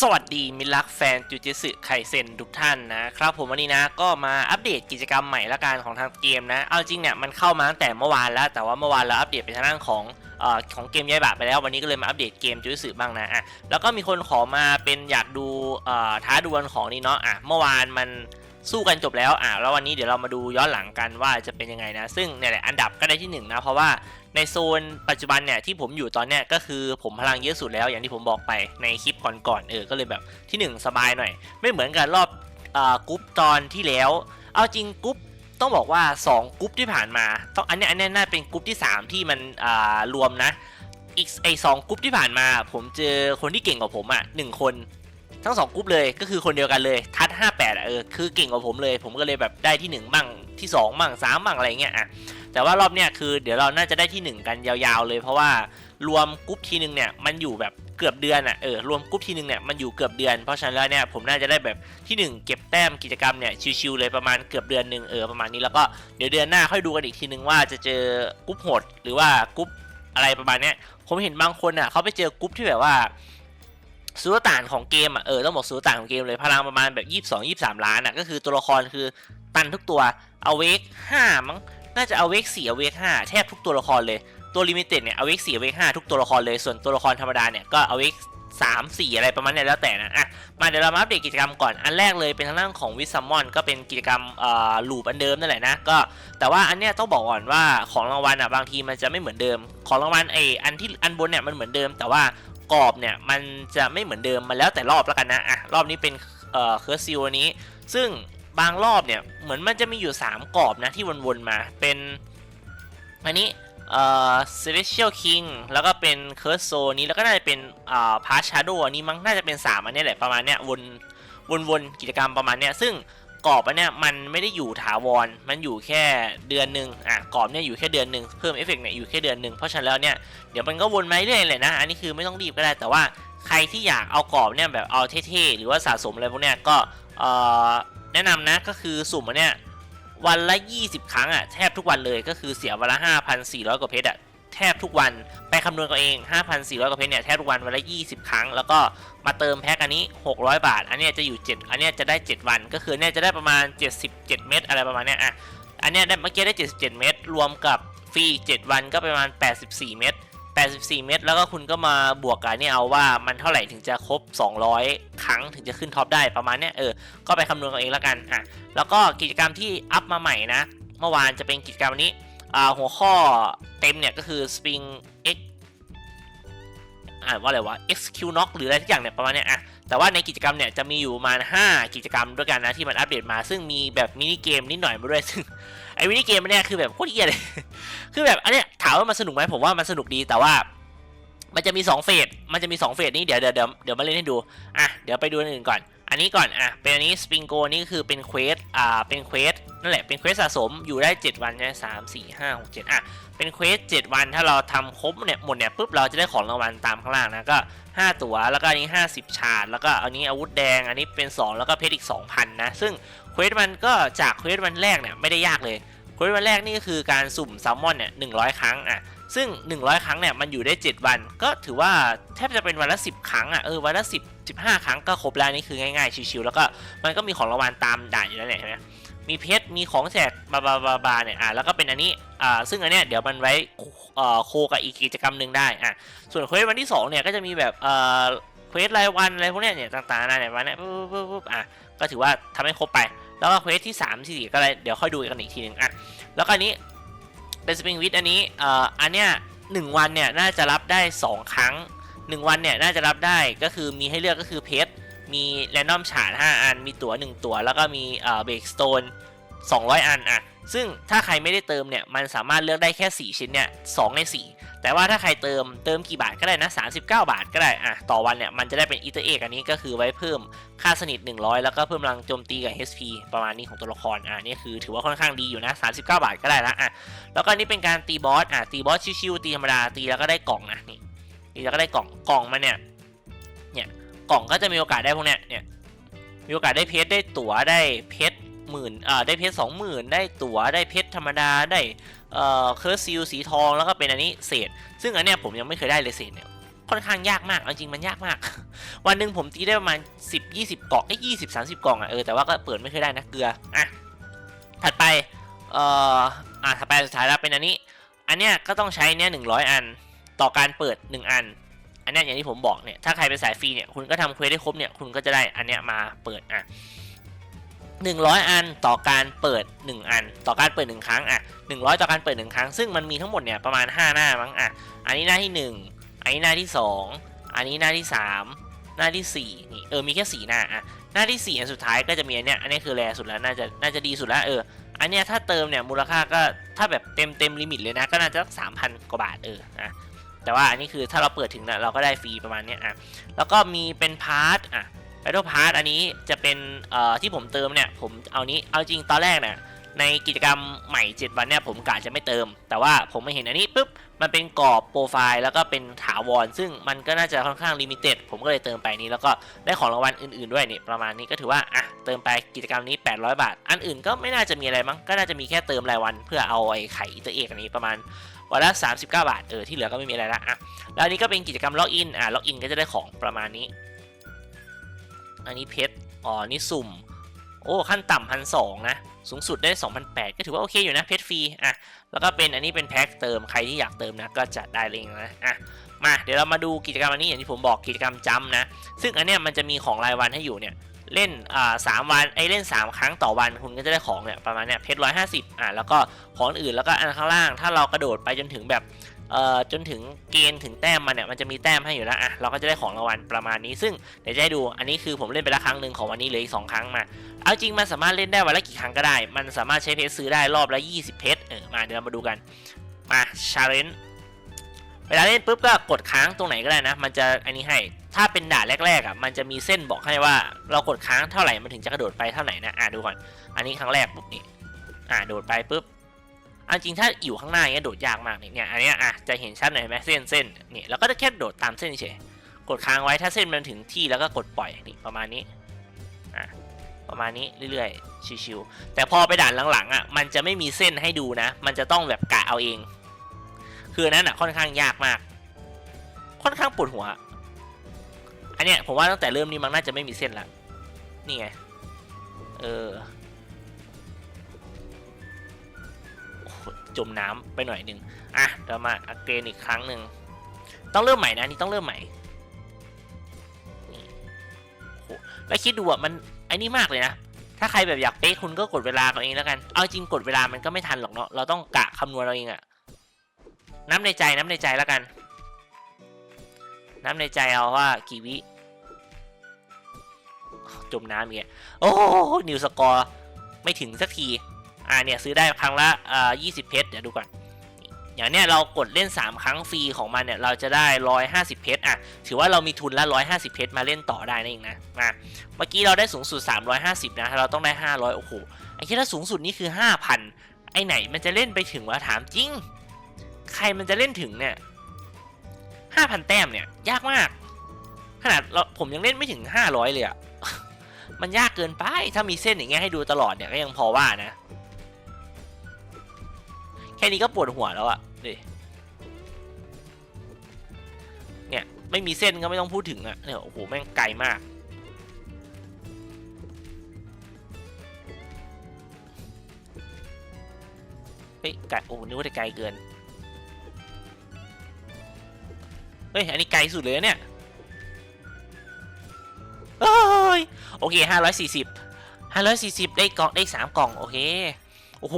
สวัสดีมิตรรักแฟนจูจิสึไคเซนทุกท่านนะครับผมวันนี้นะก็มาอัปเดตกิจกรรมใหม่ละกันของทางเกมนะ เอาจริงเนี่ยมันเข้ามาตั้งแต่เมื่อวานแล้ว แต่ว่าเมื่อวานเราอัปเดตไปทางด้านของออของเกมย้ายบะไปแล้ววันนี้ก็เลยมาอัปเดตเกมจูจิสึบ้างนะอะแล้วก็มีคนขอมาเป็นอยากดูท้าดวลของนี่เนาะอะเมื่อวานมันสู้กันจบแล้วอะแล้ววันนี้เดี๋ยวเรามาดูย้อนหลังกันว่าจะเป็นยังไงนะ ซึ่งเนี่ยแหละอันดับก็ได้ที่หนึ่งนะเพราะว่า ในโซนปัจจุบันเนี่ยที่ผมอยู่ตอนเนี้ยก็คือผมพลังเยอะสุดแล้วอย่างที่ผมบอกไปในคลิปก่อนๆเออก็เลยแบบที่ 1 สบายหน่อย ไม่เหมือนกับรอบอ่ากรุ๊ปตอนที่แล้ว เอาจริงกรุ๊ปต้องบอกว่า 2กรุ๊ปที่ผ่านมาต้องอันนี้อันนี้น่าเป็นกรุ๊ปที่ 3 ที่มันอ่ารวมนะอีกไอสองกรุ๊ปที่ผ่านมา ผมเจอคนที่เก่งกว่าผมอะหนึ่งคนทั้งสองกรุ๊ปเลยก็คือคนเดียวกันเลยทัด58อะเออคือเก่งกว่าผมเลย ผมก็เลยแบบได้ที่ 1 บ้างที่ 2 บ้าง3บ้างอะไรเงี้ยอะ แต่ว่ารอบเนี้ยคือเดี๋ยวเราน่าจะได้ที่ 1 กันยาวๆเลย เพราะว่ารวมกรุ๊ปทีนึงเนี่ยมันอยู่แบบเกือบเดือนอะเออรวมกรุ๊ปทีนึงเนี่ยมันอยู่เกือบเดือน เพราะฉะนั้นแล้วเนี่ยผมน่าจะได้แบบที่ 1 เก็บแต้มกิจกรรมเนี่ยชิวๆเลยประมาณเกือบเดือนหนึ่งเออประมาณนี้แล้วก็เดี๋ยวเดือนหน้าค่อยดูกันอีกทีนึงว่าจะเจอกรุ๊ปโหดหรือว่ากรุ๊ปอะไรประมาณเนี้ยผมเห็นบางคนอะเขาไปเจอกรุ๊ปที่แบบว่าซูต่านของเกมอะเออต้องบอกซูต่านของเกมเลยพลังประมาณแบบ 22 23 ล้านอะก็คือตัวละครคือตันทุกตัว เอาเวก5มั้ง น่าจะเอาเวกสี่เอาเวกห้าแทบทุกตัวละครเลย ตัวลิมิเต็ดเนี่ยเอาเวกสี่เอาเวกห้าทุกตัวละครเลย ส่วนตัวละครธรรมดาเนี่ยก็เอาเวกสามสี่อะไรประมาณเนี้ยแล้วแต่นะอะมาเดี๋ยวเรามาอัปเดตกิจกรรมก่อนอันแรกเลยเป็นทางด้านของวิซัมมอนก็เป็นกิจกรรมเอ่อลูปอันเดิมนั่นแหละนะก็แต่ว่าอันเนี้ยต้องบอกก่อนว่าของรางวัลอะบางทีมันจะไม่เหมือนเดิม ของรางวัลไออันที่อันบนเนี่ยมันเหมือนเดิม แต่ว่ากรอบเนี่ยมันจะไม่เหมือนเดิมมันแล้วแต่รอบแล้วกันนะอะรอบนี้เป็นเอ่อเคอร์ซิลอันนี้ ซึ่ง บางรอบเนี่ยเหมือนมันจะมีอยู่ 3กรอบนะที่วนๆมาเป็นอันนี้เอ่อ Celestial King แล้วก็เป็น Curse Soul นี้แล้วก็น่าจะเป็นอ่า Past Shadow อันนี้มั้งน่าจะเป็น 3 อันนี้แหละประมาณเนี้ยวนวนๆกิจกรรมประมาณเนี้ยซึ่งกรอบอันเนี้ยมันไม่ได้อยู่ถาวร มันอยู่แค่เดือนหนึ่งอะกรอบเนี่ยอยู่แค่เดือนหนึ่งเพิ่มเอฟเฟกต์เนี่ยอยู่แค่เดือนหนึ่งเพราะฉะนั้นแล้วเนี่ยเดี๋ยวมันก็วนมาเรื่อยๆเลยนะ อันนี้คือไม่ต้องรีบก็ได้แต่ว่าใครที่อยากเอากรอบเนี่ยแบบเอาเท่ๆหรือว่าสะสมอะไรพวกเนี้ยก็เอ่อ แนะนำนะก็คือสุ่มอันเนี้ยวันละ 20 ครั้งอะแทบทุกวันเลยก็คือเสียวันละ 5,400 กว่าเพชรอะแทบทุกวันไปคำนวณกันเอง 5,400 กว่าเพชรเนี่ยแทบทุกวันวันละ 20 ครั้ง แล้วก็มาเติมแพ็คอันนี้ 600 บาท อันเนี้ยจะอยู่ 7 อันเนี้ยจะได้ 7 วัน ก็คือเนี่ยจะได้ประมาณ 77 เม็ดอะไรประมาณเนี้ยอะอันเนี้ยได้เมื่อกี้ได้ 77 เม็ดรวมกับฟรี 7 วันก็ประมาณ 84 เม็ด 84 เม็ดแล้วก็คุณก็มาบวกกันเนี่ยเอาว่ามันเท่าไหร่ถึงจะครบ 200 ครั้งถึงจะขึ้นท็อปได้ประมาณเนี้ยเออ ก็ไปคำนวณกันเองแล้วกันอะแล้วก็กิจกรรมที่อัพมาใหม่นะ เมื่อวานจะเป็นกิจกรรมนี้อ่าหัวข้อเต็มเนี่ยก็คือ Spring X อ่านว่าอะไรวะ XQ Knock หรืออะไรทุกอย่างเนี่ยประมาณเนี้ยอะแต่ว่าในกิจกรรมเนี่ยจะมีอยู่ประมาณ5กิจกรรมด้วยกันนะที่มันอัปเดตมา ซึ่งมีแบบมินิเกมนิดหน่อยมาด้วยซึ่ง ไอ้วินิเกมเนี้ยคือแบบโคตรเหี้ยเลย คือแบบอันเนี้ยถามว่ามันสนุกไหมผมว่ามันสนุกดีแต่ว่า มันจะมี2เฟส มันจะมี2เฟสนี้เดี๋ยวเดี๋ยวเดี๋ยวเดี๋ยวมาเล่นให้ดู อะเดี๋ยวไปดูอันอื่นก่อน อันนี้ก่อนอะเป็นอันนี้สปริงโกนี่คือเป็นเควสอ่าเป็นเควสนั่นแหละเป็นเควสสะสมอยู่ได้ 7 วันใช่สามสี่ห้าหกเจ็ดอะเป็นเควส 7 วันถ้าเราทำครบเนี่ยหมดเนี่ยปุ๊บเราจะได้ของรางวัลตามข้างล่างนะก็ 5 ตัวแล้วก็อันนี้ 50 ชาร์ดแล้วก็อันนี้อาวุธแดงอันนี้เป็น 2 แล้วก็เพชรอีก 2,000 นะ ซึ่งเควสมันก็จากเควสวันแรกเนี่ยไม่ได้ยากเลยเควสวันแรกนี่ก็คือการสุ่มซัมมอนเนี่ย100ครั้งอะซึ่ง 100 ครั้งเนี่ยมันอยู่ได้ 7 วัน ก็ถือว่าแทบจะเป็นวันละ 10 ครั้งอะเออวันละ 10 15 ครั้งก็ครบแล้วนี่คือง่ายๆชิวๆแล้วก็มันก็มีของรางวัลตามด่านอยู่แล้วเนี่ยเห็นไหมมีเพชรมีของแจกบาบาบาบาเนี่ยอะแล้วก็เป็นอันนี้อ่าซึ่งอันเนี้ยเดี๋ยวมันไว้เอ่อโคกับอีกกิจกรรมหนึ่งได้อะส่วนเควสวันที่2เนี่ยก็จะมีแบบเอ่อเควสรายวันอะไรพวกเนี้ยเนี่ยต่างๆนานาเนี่ยวันเนี้ยปุ๊บปุ๊บปุ๊บอะก็ถือว่าทำให้ครบไป แล้วก็เควสที่3ที่4ก็เลยเดี๋ยวค่อยดูกันอีกทีหนึ่งอะแล้วก็อันนี้เป็นสปริงวิทอันนี้เอ่ออันเนี้ยหนึ่งวันเนี่ยน่าจะรับได้ 2 ครั้ง 1 วันเนี่ยน่าจะรับได้ก็คือมีให้เลือกก็คือเพชรมีแรนดอมฉาด5อัน มีตั๋ว 1 ตั๋ว แล้วก็มีเบรกสโตน200 อันอะซึ่งถ้าใครไม่ได้เติมเนี่ยมันสามารถเลือกได้แค่ 4 ชิ้นเนี่ย2ใน 4 แต่ว่าถ้าใครเติมเติมกี่บาทก็ได้นะ 39 บาทก็ได้อะต่อวันเนี่ยมันจะได้เป็นอีเตอร์เอกอันนี้ก็คือไว้เพิ่มค่าสนิท 100 แล้วก็เพิ่มพลังโจมตีกับ HP ประมาณนี้ของตัวละครอะนี่คือถือว่าค่อนข้างดีอยู่นะ 39 บาทก็ได้ละอะแล้วก็นี่เป็นการตีบอสอะตีบอสชิวๆตีธรรมดาตีแล้วก็ได้กล่องนะนี่ ตีกแล้วก็ได้กล่องกล่องมันเนี่ยเนี่ยกล่องก็จะมีโอกาสได้พวกเนี้ยเนี่ยมีโอกาสได้เพชรได้ตั๋วได้เพชรหมื่นอ่าได้เพชรสองหมื่นได้ตั๋วได้เพชรธรรมดาได้เอ่อเคอร์ซิลสีทองแล้วก็เป็นอันนี้เศษ ซึ่งอันเนี้ยผมยังไม่เคยได้เลยเศษเนี่ยค่อนข้างยากมากเอาจริงมันยากมาก วันหนึ่งผมตีได้ประมาณ 10 20กล่องไอ้ยี่สิบสามสิบกล่องอะเออแต่ว่าก็เปิดไม่เคยได้นะเกลืออะถัดไปเอ่ออะถัดไปสุดท้ายแล้วเป็นอันนี้ อันเนี้ยก็ต้องใช้เนี่ยหนึ่งร้อยอัน ต่อการเปิดหนึ่งอัน อันนี้อย่างที่ผมบอกเนี่ยถ้าใครเป็นสายฟรีเนี่ยคุณก็ทำเควสได้ครบเนี่ยคุณก็จะได้อันเนี้ยมาเปิดอะหนึ่งร้อยอันต่อการเปิดหนึ่งอัน ต่อการเปิดหนึ่งครั้งอะหนึ่งร้อยต่อการเปิดหนึ่งครั้ง ซึ่งมันมีทั้งหมดเนี่ยประมาณห้าหน้ามั้งอะอันนี้หน้าที่หนึ่งอันนี้หน้าที่สองอันนี้หน้าที่สามหน้าที่สี่นี่เออมีแค่สี่หน้าอะหน้าที่สี่อันสุดท้ายก็จะมีอันเนี้ยอันนี้คือแรสุดแล้วน่าจะน่าจะดีสุดแล้วเอออันเนี้ยถ้าเติมเนี่ยมูลค่าก็ถ้าแบบเต็มเต็มลิมิตเลยนะก็น่าจะสามพันกว่าบาทเออนะ แต่ว่าอันนี้คือถ้าเราเปิดถึงนะเราก็ได้ฟรีประมาณนี้อะแล้วก็มีเป็นพาร์ทอะแบทเทิลพาร์ทอันนี้จะเป็นเอ่อที่ผมเติมเนี่ยผมเอานี้เอาจริงตอนแรกเนี่ยในกิจกรรมใหม่ 7 วันเนี่ยผมกะจะไม่เติม แต่ว่าผมมาเห็นอันนี้ปุ๊บมันเป็นกรอบโปรไฟล์แล้วก็เป็นถาวร ซึ่งมันก็น่าจะค่อนข้างลิมิเต็ดผมก็เลยเติมไปนี้ แล้วก็ได้ของรางวัลอื่นๆด้วยนี่ประมาณนี้ก็ถือว่าอะเติมไปกิจกรรมนี้ 800 บาท อันอื่นก็ไม่น่าจะมีอะไรมั้งก็น่าจะมีแค่เติมรายวัน เพื่อเอาไอ้ไข่ตัวเอกอันนี้ประมาณ วันละ 39 บาท เออ ที่เหลือก็ไม่มีอะไรละอะ แล้วอันนี้ก็เป็นกิจกรรมล็อกอิน อะ ล็อกอินก็จะได้ของประมาณนี้ อันนี้เพชร อ๋อ นี่สุ่ม โอ้ ขั้นต่ำพันสองนะ สูงสุดได้2,008ก็ถือว่าโอเคอยู่นะ เพชรฟรี อะ แล้วก็เป็นอันนี้เป็นแพ็คเติม ใครที่อยากเติมนะ ก็จะได้เลยนะ อะ มา เดี๋ยวเรามาดูกิจกรรมอันนี้อย่างที่ผมบอกกิจกรรมจำนะ ซึ่งอันเนี้ยมันจะมีของรายวันให้อยู่เนี่ย เล่นอ่าสามวันไอเล่น 3 ครั้งต่อวันคุณก็จะได้ของเนี่ยประมาณเนี้ยเพชรร้อยห้าสิบอะแล้วก็ของอื่นแล้วก็อันข้างล่าง ถ้าเรากระโดดไปจนถึงแบบเอ่อจนถึงเกณฑ์ถึงแต้มมันเนี่ยมันจะมีแต้มให้อยู่แล้วอะเราก็จะได้ของรางวัลประมาณนี้ ซึ่งเดี๋ยวจะให้ดูอันนี้คือผมเล่นไปล้วครั้งหนึ่งของวันนี้เหลืออีกสองครั้งมาเอาจริงมันสามารถเล่นได้วันละกี่ครั้งก็ได้ มันสามารถใช้เพชรซื้อได้รอบละ 20 เพชรเออมาเดี๋ยวเรามาดูกันมาชาเลนจ์เวลาเล่นปุ๊บก็กดค้างตรงไหนก็ได้นะ มันจะอันนี้ให้ ถ้าเป็นด่านแรกๆอะมันจะมีเส้นบอกให้ว่าเรากดค้างเท่าไหร่มันถึงจะกระโดดไปเท่าไหร่นะอะดูก่อนอันนี้ครั้งแรกปุ๊บนี่อะโดดไปปุ๊บอันจริงถ้าอยู่ข้างหน้าเงี้ยโดดยากมากเนี่ยอันเนี้ยอะจะเห็นชัดหน่อยไหมเส้นเส้นนี่แล้วก็จะแค่โดดตามเส้นเฉยกดค้างไว้ถ้าเส้นมันถึงที่แล้วก็กดปล่อยนี่ประมาณนี้อะประมาณนี้เรื่อยๆชิวๆแต่พอไปด่านหลังๆอะมันจะไม่มีเส้นให้ดูนะ มันจะต้องแบบกะเอาเอง คือนนั้นอะค่อนข้างยากมาก ค่อนข้างปวดหัว อันเนี้ยผมว่าตั้งแต่เริ่มนี้มันน่าจะไม่มีเส้นละนี่ไง เออจมน้ำไปหน่อยหนึ่งอะเดี๋ยวมาอัเกรนอีกครั้งหนึ่ง ต้องเริ่มใหม่นะนี่ต้องเริ่มใหม่แล้วคิดดูอะมันไอ้นี่มากเลยนะ ถ้าใครแบบอยากเป๊ะคุณก็กดเวลาเอาเองแล้วกัน เอาจริงกดเวลามันก็ไม่ทันหรอกเนาะ เราต้องกะคำนวณเราเองอะน้ำในใจน้ำในใจแล้วกัน น้ำในใจเอาว่ากี่วิจมน้ำเงี้ยโอ้นิวสกอร์ไม่ถึงสักที อ่าเนี่ยซื้อได้ครั้งละอ่า20เพชรเดี๋ยวดูก่อนอย่างเนี้ยเรากดเล่น 3 ครั้งฟรีของมันเนี่ยเราจะได้ 150 เพชรอะถือว่าเรามีทุนละ 150 เพชรมาเล่นต่อได้นั่นเองนะมาเมื่อกี้เราได้สูงสุด 350 นะ เราต้องได้ 500 โอ้โหไอ้ที่ถ้าสูงสุดนี่คือ 5,000 ไอ้ไหนมันจะเล่นไปถึงวะถามจริง ใครมันจะเล่นถึงเนี่ย 5,000 แต้มเนี่ย ยากมาก ขนาดเราผมยังเล่นไม่ถึง 500 เลยอะมันยากเกินไป ถ้ามีเส้นอย่างเงี้ยให้ดูตลอดเนี่ยก็ยังพอว่านะ แค่นี้ก็ปวดหัวแล้วอะดิเนี่ย ไม่มีเส้นก็ไม่ต้องพูดถึงอะเนี่ยโอ้โหแม่งไกลมากเฮ้ยไกลโอ้นึกว่าจะไกลเกิน ฮ้ย อันนี้ไกลสุดเลยเนี่ยเฮ้ยโอเคห้าร้อยสี่สิบห้าร้อยสี่สิบได้กล่องได้สามกล่อง โอเค โอ้โห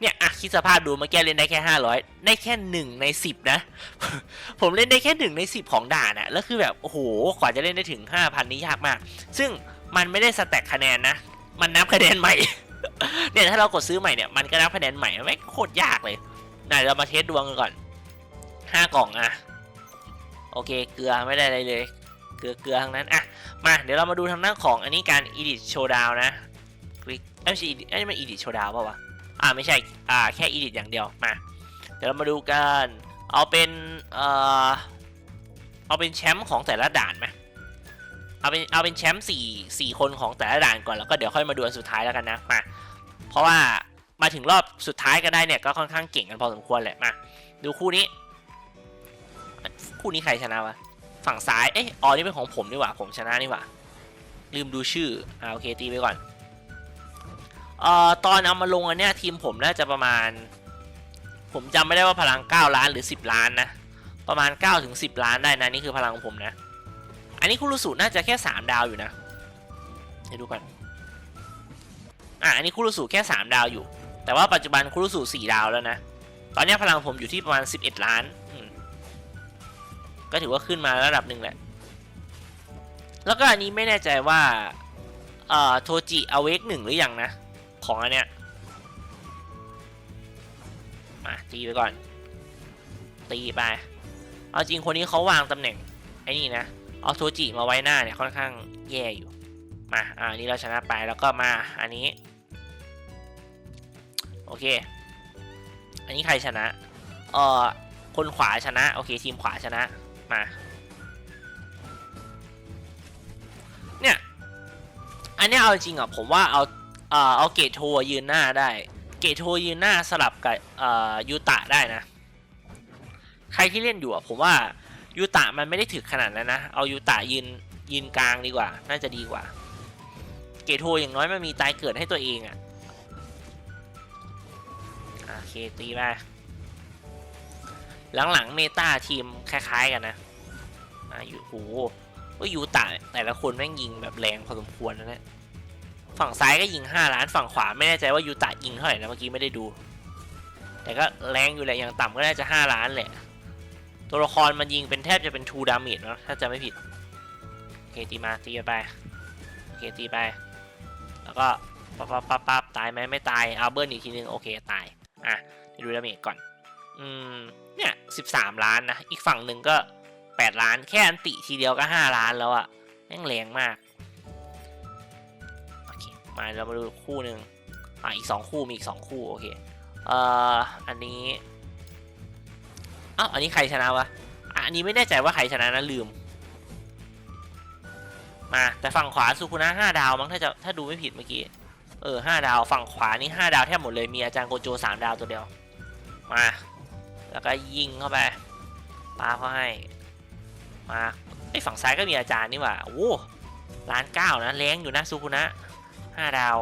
เนี่ยอะคิดสภาพดูมื่อกี้เล่นได้แค่ห้าร้อยได้แค่หนึ่งในสิบนะ ผมเล่นได้แค่หนึ่งในสิบของด่านอะแล้วคือแบบ โอ้โห กว่าจะเล่นได้ถึงห้าพันนี่ยากมาก ซึ่งมันไม่ได้สแต็กคะแนนนะ มันนับคะแนนใหม่ เนี่ยถ้าเรากดซื้อใหม่เนี่ย มันก็นับคะแนนใหม่ไม่โคตรยากเลยไหนเรามาเทสดวงกันก่อนห้ากล่องอะ โอเค เกลือไม่ได้อะไรเลย เกลือเกลือทั้งนั้น อะ มาเดี๋ยวเรามาดูทางด้านของอันนี้การ edit showdown นะคลิกเอ้ยไม่ใช่ edit เอ้ยไม่ edit showdown เปล่าวะ อ่าไม่ใช่ อ่าแค่ edit อย่างเดียว มา เดี๋ยวเรามาดูกัน เอาเป็น เอ่อ เอาเป็นแชมป์ของแต่ละด่านไหมเอาเป็น เอาเป็นแชมป์สี่สี่คนของแต่ละด่านก่อน แล้วก็เดี๋ยวค่อยมาดูอันสุดท้ายแล้วกันนะ มา เพราะว่ามาถึงรอบสุดท้ายกันได้เนี่ยก็ค่อนข้างเก่งกันพอสมควรแหละ มา ดูคู่นี้ คู่นี้ใครชนะวะ ฝั่งซ้าย เอ๊ะอ๋อนี่เป็นของผมนี่หว่า ผมชนะนี่หว่า ลืมดูชื่อ อ่าโอเคตีไปก่อน เอ่อตอนเอามาลงอันเนี้ยทีมผมน่าจะประมาณ ผมจำไม่ได้ว่าพลัง 9 ล้านหรือ 10 ล้านนะ ประมาณ9ถึง10 ล้านได้นะนี่คือพลังของผมนะ อันนี้คุรุสุน่าจะแค่ 3 ดาวอยู่นะ เดี๋ยวดูก่อน อะอันนี้คุรุสุแค่ 3 ดาวอยู่ แต่ว่าปัจจุบันคุรุสุ4ดาวแล้วนะ ตอนนี้พลังผมอยู่ที่ประมาณ 11 ล้าน ก็ถือว่าขึ้นมาระดับหนึ่งแหละ แล้วก็อันนี้ไม่แน่ใจว่าเอ่อโทจิอเวกหนึ่งหรือยังนะ ของอันเนี้ยมาตีไปก่อน ตีไป เอาจริงคนนี้เขาวางตำแหน่งไอ้นี่นะ เอาโทจิมาไว้หน้าเนี่ยค่อนข้างแย่อยู่ มาอ่าอันนี้เราชนะไปแล้วก็มาอันนี้ โอเค อันนี้ใครชนะเอ่อคนขวาชนะ โอเค ทีมขวาชนะ มา เนี่ย อันนี้เอาจริงอะ ผมว่าเอาเอ่อเอาเกตโทยืนหน้าได้ เกตโทยืนหน้าสลับกับเอ่อยูตะได้นะ ใครที่เล่นอยู่อะ ผมว่ายูตะมันไม่ได้ถึกขนาดนั้นนะ เอายูตะยืนยืนกลางดีกว่า น่าจะดีกว่า เกตโทอย่างน้อยมันมีตายเกิดให้ตัวเองอะอะโอเคตีไป หลังๆเมตาทีมคล้าย ๆ กันนะอะอยู่โหว่ายูตะแต่ละคนแม่งยิงแบบแรงพอสมควรนะเนี่ยฝั่งซ้ายก็ยิง 5 ล้านฝั่งขวาไม่แน่ใจว่ายูตะยิงเท่าไหร่นะเมื่อกี้ไม่ได้ดู แต่ก็แรงอยู่แหละอย่างต่ำก็น่าจะ 5 ล้านแหละ ตัวละครมันยิงเป็นแทบจะเป็น2ดามจเนาะถ้าจะไม่ผิดโอเคตีมาตีไปโอเคตีไป แล้วก็ปั๊บปั๊บปั๊บปั๊บตายไหมไม่ตายเอาเบิร์นอีกทีนึงโอเคตาย อะดูดาเมจก่อน อืมเนี่ยสิบสามล้านนะ อีกฝั่งหนึ่งก็แปดล้าน แค่อันติทีเดียวก็ห้าล้านแล้วอะแม่งแรงมาก โอเค มาเรามาดูคู่หนึ่งอะอีกสองคู่มีอีกสองคู่ โอเค เอ่อ อันนี้อ้าวอันนี้ใครชนะวะอะอันนี้ไม่แน่ใจว่าใครชนะนะลืม มาแต่ฝั่งขวาสุคุนะห้าดาวมั้งถ้าจะถ้าดูไม่ผิดเมื่อกี้ เออห้าดาวฝั่งขวานี่ห้าดาวแทบหมดเลยมีอาจารย์โกโจสามดาวตัวเดียว มา แล้วก็ยิงเข้าไปปาเขาให้มาไอฝั่งซ้ายก็มีอาจารย์นี่หว่าโอ้ล้านเก้านะแรงอยู่นะสุคุนะห้าดาว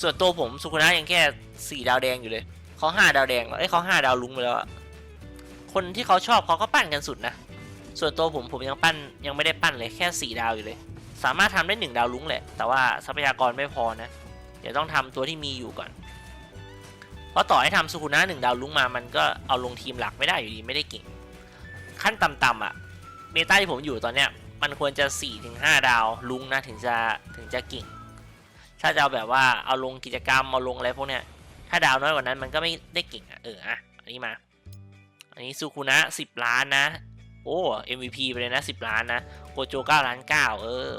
ส่วนตัวผมสุคุนะยังแค่สี่ดาวแดงอยู่เลยเขาห้าดาวแดงแล้วไอ้เขาห้าดาวลุงไปแล้วอะคนที่เขาชอบเขาก็ปั้นกันสุดนะส่วนตัวผมผมยังปั้นยังไม่ได้ปั้นเลยแค่สี่ดาวอยู่เลย สามารถทำได้หนึ่งดาวลุงแหละ แต่ว่าทรัพยากรไม่พอนะ เดี๋ยวต้องทำตัวที่มีอยู่ก่อน ราะต่อให้ทำสุคุนะหนึ่งดาวลุ้งมามันก็เอาลงทีมหลักไม่ได้อยู่ดีไม่ได้เก่ง ขั้นต่ำๆอะเมตาที่ผมอยู่ตอนเนี้ยมันควรจะ4ี่ถึงห้าดาวลุ้งนะถึงจะถึงจะเก่ง ถ้าจะเอาแบบว่าเอาลงกิจกรรมเอาลงอะไรพวกเนี้ยถ้าดาวน้อยกว่านั้นมันก็ไม่ได้เก่งอะเอออะอันนี้มา อันนี้สุคุนะสิบล้านนะ โอ้ MVP ไปเลยนะสิบล้านนะโกโจเก้าล้านเก้าเออ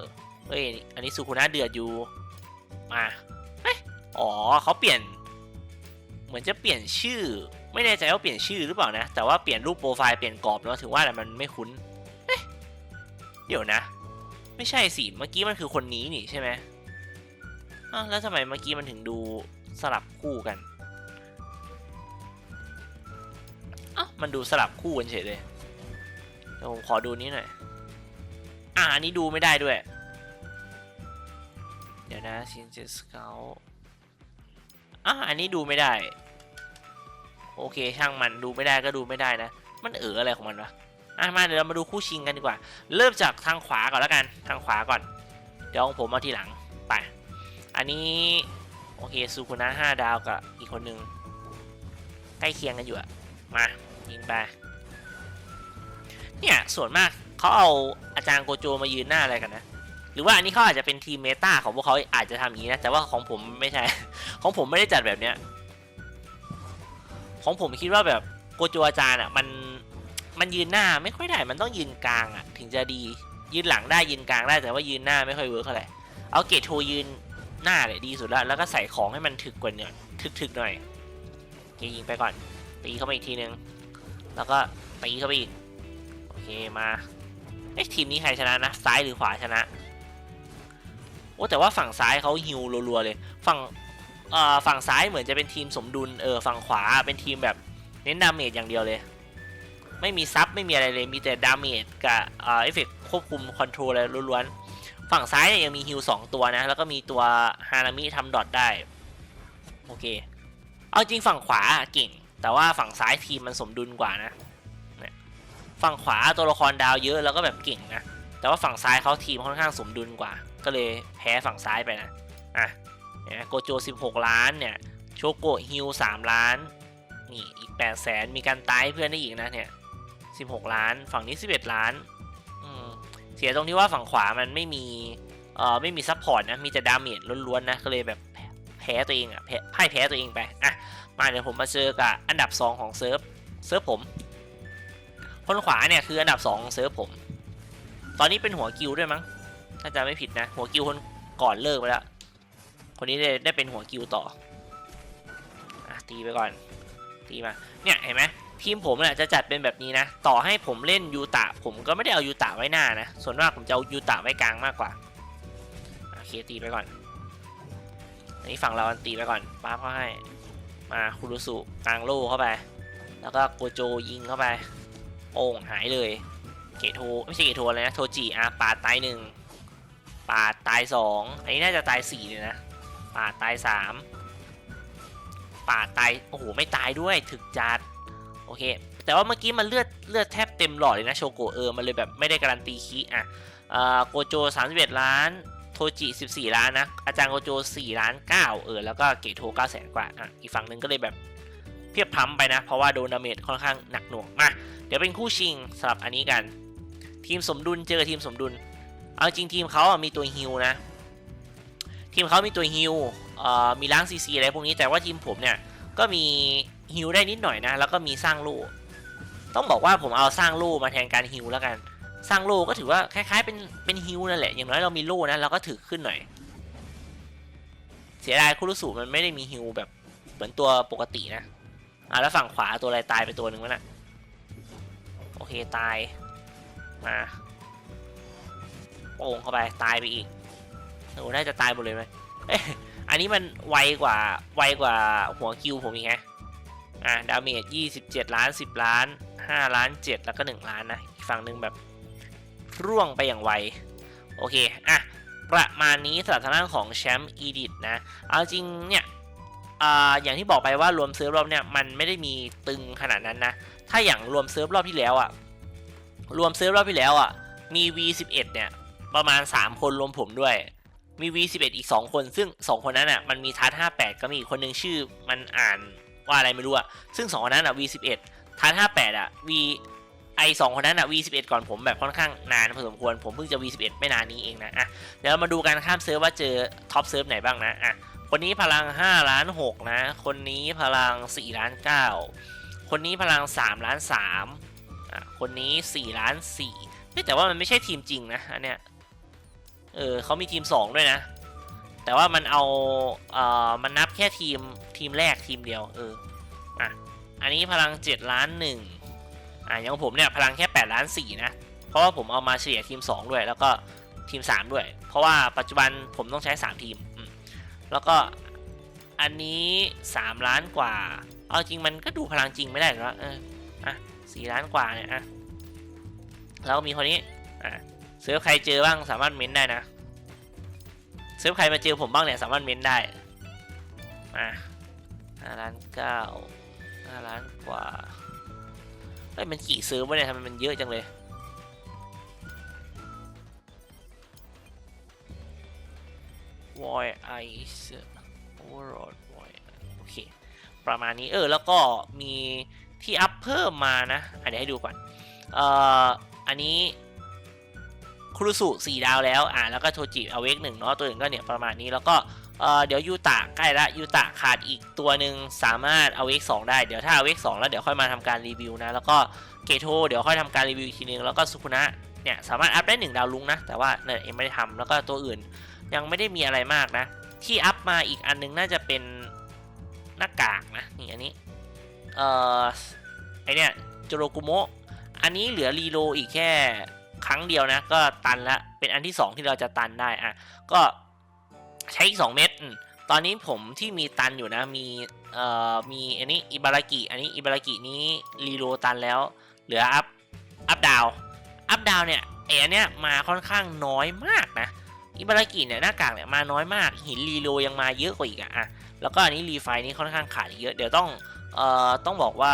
เฮ้ยอันนี้สุคุนะเดือดอยู่มาเฮ้ยอ๋อเขาเปลี่ยน เหมือนจะเปลี่ยนชื่อ ไม่แน่ใจว่าเปลี่ยนชื่อหรือเปล่านะ แต่ว่าเปลี่ยนรูปโปรไฟล์เปลี่ยนกรอบเนาะถึงว่าแต่มันไม่คุ้นเอ๊ะเดี๋ยวนะ ไม่ใช่สิเมื่อกี้มันคือคนนี้นี่ใช่ไหมอ้าวแล้วทำไมเมื่อกี้มันถึงดูสลับคู่กันอ้าวมันดูสลับคู่กันเฉยเลยเดี๋ยวผมขอดูนี้หน่อยอ่าอันนี้ดูไม่ได้ด้วย เดี๋ยวนะซินเจสเกล อะอันนี้ดูไม่ได้ โอเคช่างมันดูไม่ได้ก็ดูไม่ได้นะ มันเอออะไรของมันวะอะมาเดี๋ยวเรามาดูคู่ชิงกันดีกว่า เริ่มจากทางขวาก่อนแล้วกัน ทางขวาก่อน เดี๋ยวองผมเอาทีหลังไป อันนี้โอเคซูคุนะห้าดาวกับอีกคนนึงใกล้เคียงกันอยู่อะมายิงไปเนี่ยส่วนมากเขาเอาอาจารย์โกโจมายืนหน้าอะไรกันนะ รือว่าอันนี้เขาอาจจะเป็นทีมเมตาของพวกเขาอาจจะทำอย่างนี้นะ แต่ว่าของผมไม่ใช่ ของผมไม่ได้จัดแบบเนี้ย ของผมคิดว่าแบบโกโจอาจารย์อะ มันมันยืนหน้าไม่ค่อยได้มันต้องยืนกลางอะ ถึงจะดียืนหลังได้ยืนกลางได้แต่ว่ายืนหน้าไม่ค่อยเวิร์คเท่าไหร่เอาเกตโทยืนหน้าเลยดีสุดแล้วแล้วก็ใส่ของให้มันถึกกว่านี่ยถึกๆหน่อยโอเคยิงไปก่อน ตีเข้ามาอีกทีนึง แล้วก็ตีเข้าไปอีก โอเคมาเอ๊ะทีมนี้ใครชนะนะ ซ้ายหรือขวาชนะ โอ้แต่ว่าฝั่งซ้ายเขาฮิวรัวๆเลย ฝั่งเอ่อฝั่งซ้ายเหมือนจะเป็นทีมสมดุลเออฝั่งขวาเป็นทีมแบบเน้นดาเมจอย่างเดียวเลย ไม่มีซับไม่มีอะไรเลยมีแต่ดาเมจกับเอ่อเอฟเฟกควบคุมคอนโทรลอะไรล้วนๆฝั่งซ้ายเนี่ยยังมีฮิลสองตัวนะ แล้วก็มีตัวฮานามิทำดอทได้ โอเค เอาจริงฝั่งขวาเก่ง แต่ว่าฝั่งซ้ายทีมมันสมดุลกว่านะฝั่งขวาตัวละครดาวเยอะแล้วก็แบบเก่งนะแต่ว่าฝั่งซ้ายเขาทีมค่อนข้างสมดุลกว่า ก็เลยแพ้ฝั่งซ้ายไปนะอะเนี่ยโกโจ 16 ล้านเนี่ยโชโกฮิล3ล้าน นี่อีก8แสนมีการตายเพื่อนได้อีกนะเนี่ย 16 ล้าน ฝั่งนี้ 11 ล้าน เสียตรงที่ว่าฝั่งขวามันไม่มี เอ่อ ไม่มีซัพพอร์ตนะ มีแต่ดาเมจล้วนๆนะ ก็เลยแบบแพ้ตัวเองอะแพ้พ่ายแพ้ตัวเองไป อะ มาเดี๋ยวผมมาเจอกับอันดับ 2 ของเซิร์ฟ เซิร์ฟผม คนขวาเนี่ยคืออันดับ 2 ของเซิร์ฟผม ตอนนี้เป็นหัวกิลด้วยมั้ง ถ้าจำไม่ผิดนะ หัวกิลคนก่อนเลิกไปแล้ว คนนี้ได้ได้เป็นหัวกิลต่ออะตีไปก่อน ตีมา เนี่ยเห็นไหมทีมผมเนี่ยจะจัดเป็นแบบนี้นะ ต่อให้ผมเล่นยูตะ ผมก็ไม่ได้เอายูตะไว้หน้านะ ส่วนมากผมจะเอายูตะไว้กลางมากกว่า โอเคตีไปก่อน อันนี้ฝั่งเราอันตีไปก่อนป้าเขาให้ มาคุรุสุกลางโล่เข้าไป แล้วก็โกโจยิงเข้าไป โอ่งหายเลย เกโทไม่ใช่เกโทเลยนะ โทจิอะปาตายหนึ่ง ปาดตายสองอันนี้น่าจะตายสี่เลยนะ ปาดตายสามปาดตาย โอ้โห ไม่ตายด้วย ถึกจัด โอเค แต่ว่าเมื่อกี้มันเลือด เลือดแทบเต็มหลอดเลยนะ โชโกเออ มันเลยแบบไม่ได้การันตีคีอะเอ่อโกโจ31 ล้าน โทจิ 14 ล้านนะ อาจารย์โกโจ 4 ล้าน 9 เออ แล้วก็เกโท9แสนกว่า อะ อีกฝั่งหนึ่งก็เลยแบบเพียบพร้ำไปนะ เพราะว่าโดนดาเมจค่อนข้างหนักหน่วง มา เดี๋ยวเป็นคู่ชิงสำหรับอันนี้กัน ทีมสมดุลเจอทีมสมดุล เอาจริงทีมเขาอะมีตัวฮิลนะ ทีมเขามีตัวฮิลมีล้างซีซีอะไรพวกนี้แต่ว่าทีมผมเนี่ยก็มีฮิลได้นิดหน่อยนะ แล้วก็มีสร้างลูกต้องบอกว่าผมเอาสร้างลูกมาแทนการฮิลแล้วกัน สร้างล่ก็ถือว่าคล้ายๆเป็นเป็นฮิลนั่นแหละ อย่างน้อยเรามีโล่นะเราก็ถือขึ้นหน่อย เสียดายคุรุสุมันไม่ได้มีฮิลแบบเหมือนตัวปกตินะอะแล้วฝั่งขวาตัวอะไรตายไปตัวหนึ่งวะน่ะโอเคตายมา โป่งเข้าไปตายไปอีกโอ้น่าจะตายหมดเลยไหมอันนี้มันไวกว่าไวกว่าหัวคิวผมอีกไงอะดาเมจ27ล้าน10ล้าน5ล้าน7แล้วก็1ล้านนะอีกฝั่งหนึ่งแบบร่วงไปอย่างไวโอเคอะประมาณนี้สำหรับทางด้านของแชมป์อีดิทนะเอาจริงเนี่ยออย่างที่บอกไปว่ารวมเซิร์ฟรอบเนี่ยมันไม่ได้มีตึงขนาดนั้นนะ ถ้าอย่างรวมเซิร์ฟรอบที่แล้วอะรวมเซิร์ฟรอบที่แล้วอะมี V11 เนี่ย ประมาณ 3 คนรวมผมด้วย มี V11 อีก 2 คน ซึ่ง 2 คนนั้นอะมันมีทัศ58 ก็มีอีกคนหนึ่งชื่อมันอ่านว่าอะไรไม่รู้อะซึ่ง 2 คนนั้นอะ V11 ทัศ58 อะ V ไอสองคนนั้นอะ V11 ก่อนผมแบบค่อนข้างนานพอสมควร ผมเพิ่งจะ V11 ไม่นานนี้เองนะอะเดี๋ยวมาดูกันข้ามเซิร์ฟว่าเจอท็อปเซิร์ฟไหนบ้างนะอะคนนี้พลัง5ล้าน6นะ คนนี้พลัง4ล้าน9คนนี้พลัง3ล้าน3อะคนนี้4ล้าน4เฮ้ยแต่ว่ามันไม่ใช่ทีมจริงนะอันเนี้ย เออเขามีทีม 2 ด้วยนะ แต่ว่ามันเอาเอ่อมันนับแค่ทีมทีมแรกทีมเดียว เอออะอันนี้พลัง 7 ล้าน1อะอย่างผมเนี่ยพลังแค่ 8 ล้าน4นะ เพราะว่าผมเอามาเฉลี่ยทีม 2 ด้วย แล้วก็ทีม 3 ด้วย เพราะว่าปัจจุบันผมต้องใช้ 3 ทีมอืมแล้วก็อันนี้ 3 ล้านกว่า เอาจริงมันก็ดูพลังจริงไม่ได้หรอกเอออะ4ล้านกว่าเนี่ยอะแล้วมีคนนี้อะ เซิร์ฟใครเจอบ้างสามารถเม้นได้นะเซิร์ฟใครมาเจอผมบ้างเนี่ยสามารถเม้นได้มาห้าล้านเก้าห้าล้านกว่าเฮ้ยมันกี่เซิร์ฟวะเนี่ยทำไมมันเยอะจังเลยวอยไอซ์โอเวอร์โวอยโอเค ประมาณนี้เออ แล้วก็มีที่อัพเพิ่มมานะอะเดี๋ยวให้ดูก่อน เอ่อ อันนี้ คุรุสุสี่ดาวแล้วอ่าแล้วก็โทจิเอาเวกหนึ่งเนาะตัวอื่นก็เนี่ยประมาณนี้แล้วก็เอ่อเดี๋ยวยูตะใกล้ละยูตะขาดอีกตัวหนึ่งสามารถเอาเวกสองได้เดี๋ยวถ้าเอาเวกสองแล้วเดี๋ยวค่อยมาทำการรีวิวนะ แล้วก็เกโทเดี๋ยวค่อยทำการรีวิวอีกทีนึงแล้วก็สุคุนะเนี่ยสามารถอัพได้หนึ่งดาวลุงนะแต่ว่าเนี่ยเองไม่ได้ทำแล้วก็ตัวอื่นยังไม่ได้มีอะไรมากนะ ที่อัพมาอีกอันนึงน่าจะเป็นหน้ากากนะนี่อันนี้เอ่อไอเนี่ยโจโรกุโมะอันนี้เหลือรีโลอีกแค่ ครั้งเดียวนะก็ตันละเป็นอันที่ 2 ที่เราจะตันได้อะก็ใช้อีก 2 เม็ดตอนนี้ผมที่มีตันอยู่นะมีเอ่อมีอันนี้อิบารากิอันนี้อิบารากินี้รีโลตันแล้ว เหลืออัพอัพดาวอัพดาวเนี่ยไออันเนี้ยมาค่อนข้างน้อยมากนะอิบารากิเนี่ยหน้ากากเนี่ยมาน้อยมากหินรีโลยังมาเยอะกว่าอีกอะอะแล้วก็อันนี้รีไฟนี่ค่อนข้างขาดเยอะเดี๋ยวต้องเอ่อต้องบอกว่า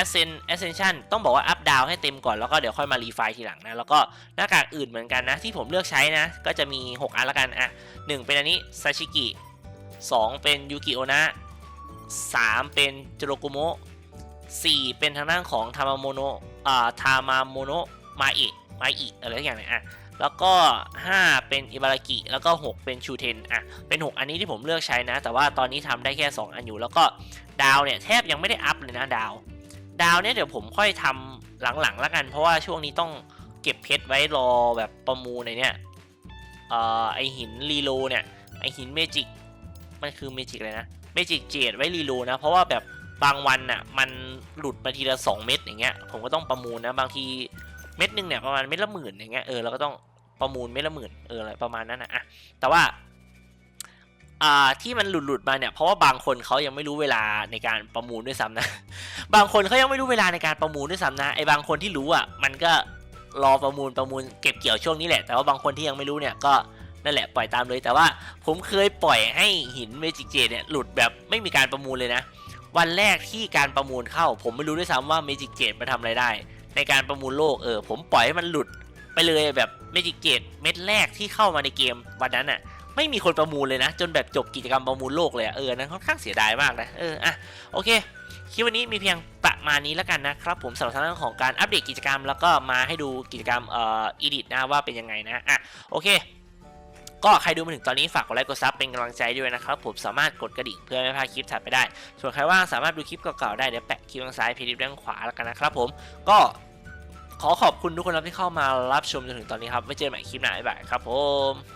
Ascent Ascension ต้องบอกว่าอัพดาวให้เต็มก่อนแล้วก็เดี๋ยวค่อยมารีไฟทีหลังนะ แล้วก็หน้ากากอื่นเหมือนกันนะ ที่ผมเลือกใช้นะ ก็จะมี 6 อันละกันอะหนึ่งเป็นอันนี้ซาชิกิ 2 เป็นยูกิโอนะ 3 เป็นจโรกุโมะ4เป็นทางด้านของทามาโมโนอ่าทามาโมโนมาอิมาอิอะไรอย่างเนี่ยอะแล้วก็ 5 เป็นอิบารากิ แล้วก็ 6 เป็นชูเทนอะเป็น 6 อันนี้ที่ผมเลือกใช้นะ แต่ว่าตอนนี้ทำได้แค่ 2 อันอยู่ แล้วก็ดาวเนี่ยแทบยังไม่ได้อัพเลยนะดาว ดาวเนี่ยเดี๋ยวผมค่อยทำหลังๆแล้วกัน เพราะว่าช่วงนี้ต้องเก็บเพชรไว้รอแบบประมูลในเนี่ยเอ่อไอหินรีโลเนี่ยไอหินเมจิกมันคือเมจิกเลยนะเมจิกเจดไว้รีโลนะ เพราะว่าแบบบางวันน่ะมันหลุดมาทีละ2 เม็ดอย่างเงี้ยผมก็ต้องประมูลนะบางทีเม็ดหนึ่งเนี่ยประมาณเม็ดละหมื่นอย่างเงี้ยเออเราก็ต้องประมูลเม็ดละหมื่นเอออะไรประมาณนั้นนะอะแต่ว่า อ่าที่มันหลุดหลุดมาเนี่ยเพราะว่าบางคนเขายังไม่รู้เวลาในการประมูลด้วยซ้ำนะ บางคนเขายังไม่รู้เวลาในการประมูลด้วยซ้ำนะไอ้บางคนที่รู้อะมันก็รอประมูลประมูลเก็บเกี่ยวช่วงนี้แหละ แต่ว่าบางคนที่ยังไม่รู้เนี่ยก็นั่นแหละปล่อยตามเลยแต่ว่าผมเคยปล่อยให้หินเมจิกเจเนี่ยหลุดแบบไม่มีการประมูลเลยนะ วันแรกที่การประมูลเข้า ผมไม่รู้ด้วยซ้ำว่าเมจิกเจมาทำอะไรได้ ในการประมูลโลกเออผมปล่อยให้มันหลุดไปเลยแบบเมจิกเจเม็ดแรกที่เข้ามาในเกมวันนั้นอะ ไม่มีคนประมูลเลยนะ จนแบบจบกิจกรรมประมูลโลกเลยอะเออนั้นค่อนข้างเสียดายมากนะเอออะโอเคคลิปวันนี้มีเพียงประมาณนี้แล้วกันนะครับผมสำหรับทางด้านของการอัปเดตกิจกรรม แล้วก็มาให้ดูกิจกรรมเอ่ออีดิทนะว่าเป็นยังไงนะอะโอเค ก็ใครดูมาถึงตอนนี้ฝากกดไลค์กดซับเป็นกำลังใจด้วยนะครับผมสามารถกดกระดิ่งเพื่อไม่พลาดคลิปถัดไปได้ ส่วนใครว่างสามารถดูคลิปเก่าๆได้เดี๋ยวแปะคลิปทางซ้ายเพจด้านขวาแล้วกันนะครับผมก็ขอขอบคุณทุกคนครับที่เข้ามารับชมจนถึงตอนนี้ครับไว้เจอกันใหม่คลิปหน้าบ๊ายบายครับผม